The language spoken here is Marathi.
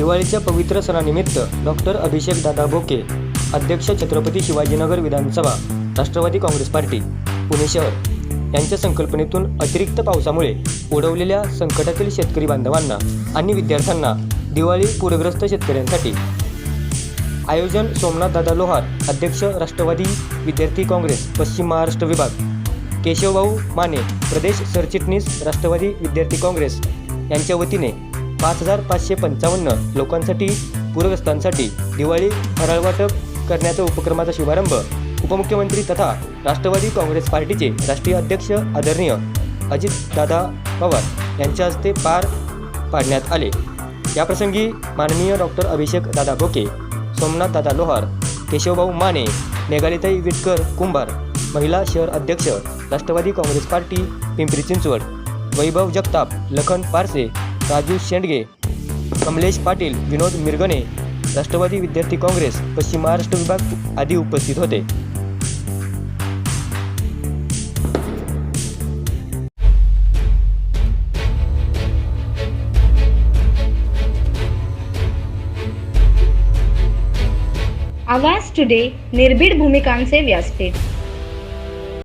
दिवाळीच्या पवित्र सणानिमित्त डॉक्टर अभिषेक दादा भोके अध्यक्ष छत्रपती शिवाजीनगर विधानसभा राष्ट्रवादी काँग्रेस पार्टी पुणे शहर यांच्या संकल्पनेतून अतिरिक्त पावसामुळे ओढवलेल्या संकटातील शेतकरी बांधवांना आणि विद्यार्थ्यांना दिवाळी पूरग्रस्त शेतकऱ्यांसाठी. आयोजन सोमनाथ दादा लोहार अध्यक्ष राष्ट्रवादी विद्यार्थी काँग्रेस पश्चिम महाराष्ट्र विभाग. केशवभाऊ माने प्रदेश सरचिटणीस राष्ट्रवादी विद्यार्थी काँग्रेस यांच्या वतीने पाच हजार पाचशे पंचावन्न लोकांसाठी पूरग्रस्तांसाठी दिवाळी फराळ वाटप करण्याच्या उपक्रमाचा शुभारंभ उपमुख्यमंत्री तथा राष्ट्रवादी काँग्रेस पार्टीचे राष्ट्रीय अध्यक्ष आदरणीय अजितदादा पवार यांच्या हस्ते पार पाडण्यात आले. याप्रसंगी माननीय डॉक्टर अभिषेक दादा भोके सोमनाथ दादा लोहार केशवभाऊ माने मेघालिताई विटकर कुंभार महिला शहर अध्यक्ष राष्ट्रवादी काँग्रेस पार्टी पिंपरी चिंचवड वैभव जगताप लखन पारसे राजू शेंडगे कमलेश पाटील विनोद मिरगणे राष्ट्रवादी विद्यार्थी काँग्रेस पश्चिम महाराष्ट्र विभाग आदी उपस्थित होते. आवाज टुडे निर्भीड भूमिकांचे व्यासपीठ.